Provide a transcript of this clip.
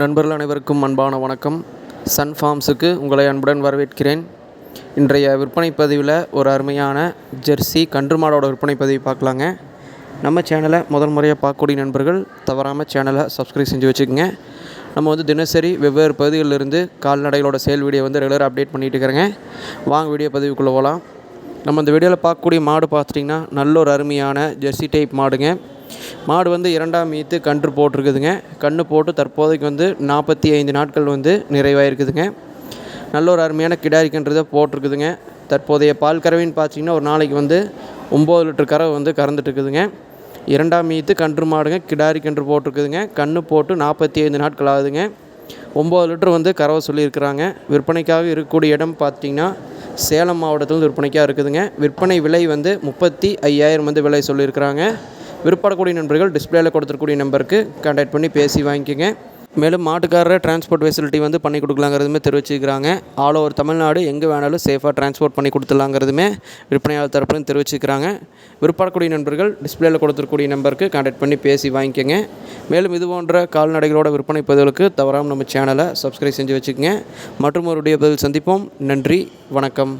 நண்பர்கள் அனைவருக்கும் அன்பான வணக்கம். சன் ஃபார்ம்ஸுக்கு உங்களை அன்புடன் வரவேற்கிறேன். இன்றைய விற்பனை பதிவில் ஒரு அருமையான ஜெர்சி கன்று மாடோட விற்பனை பதிவு பார்க்கலாங்க. நம்ம சேனலை முதல் முறையாக பார்க்கக்கூடிய நண்பர்கள் தவறாமல் சேனலை சப்ஸ்கிரைப் செஞ்சு வச்சுக்கோங்க. நம்ம வந்து தினசரி வெவ்வேறு பகுதிகளிலிருந்து கால்நடைகளோட சேல் வீடியோ வந்து ரெகுலராக அப்டேட் பண்ணிகிட்டு இருக்கிறேங்க. வாங்க வீடியோ பதிவுக்குள்ளே போகலாம் நம்ம இந்த வீடியோவில் பார்க்கக்கூடிய மாடு பார்த்துட்டிங்கன்னா நல்ல ஒரு அருமையான ஜெர்சி டைப் மாடுங்க. மாடு வந்து இரண்டாம் மீத்து கன்று போட்டிருக்குதுங்க. கன்று போட்டு தற்போதைக்கு வந்து நாற்பத்தி ஐந்து நாட்கள் வந்து நிறைவாயிருக்குதுங்க. நல்ல ஒரு அருமையான கிடாரி போட்டிருக்குதுங்க. தற்போதைய பால் கறவைன்னு பார்த்தீங்கன்னா ஒரு நாளைக்கு வந்து ஒம்பது லிட்டர் கறவை வந்து கறந்துட்டு இருக்குதுங்க இரண்டாம் மீத்து கன்று மாடுங்க கிடாரி கன்று போட்டிருக்குதுங்க. கன்று போட்டு நாற்பத்தி ஐந்து நாட்கள் ஆகுதுங்க. ஒம்பது லிட்டர் வந்து கறவை சொல்லியிருக்கிறாங்க. விற்பனைக்காக இருக்கக்கூடிய இடம் பார்த்தீங்கன்னா சேலம் மாவட்டத்தில் வந்து விற்பனைக்காக இருக்குதுங்க. விற்பனை விலை வந்து முப்பத்தி ஐயாயிரம் வந்து விலை சொல்லியிருக்கிறாங்க. விருப்பப்படக்கூடிய நண்பர்கள் டிஸ்பிளேயில் கொடுத்துருக்கூடிய நம்பருக்கு கான்டாக்ட் பண்ணி பேசி வாங்கிக்கோங்க. மேலும் மாட்டுக்காரர் டிரான்ஸ்போர்ட் ஃபெசிலிட்டி வந்து பண்ணி கொடுக்கலாங்கிறதுமே தெரிவிச்சுக்கிறாங்க ஆல் ஓவர் தமிழ்நாடு எங்கே வேணாலும் சேஃபாக டிரான்ஸ்போர்ட் பண்ணி கொடுத்துலாங்கிறதுமே விற்பனையாளர் தரப்புலையும் தெரிவிச்சுக்கிறாங்க விற்படக்கூடிய நண்பர்கள் டிஸ்பிளேயில் கொடுத்துருக்கூடிய நம்பருக்கு கான்டாக்ட் பண்ணி பேசி வாங்கிக்கோங்க. மேலும் இது போன்ற கால்நடைகளோட விற்பனை பதிவுகளுக்கு தவறாமல் நம்ம சேனலை சப்ஸ்கிரைப் செஞ்சு வச்சுக்கோங்க. மற்றும் ஒரு பதில் சந்திப்போம். நன்றி வணக்கம்.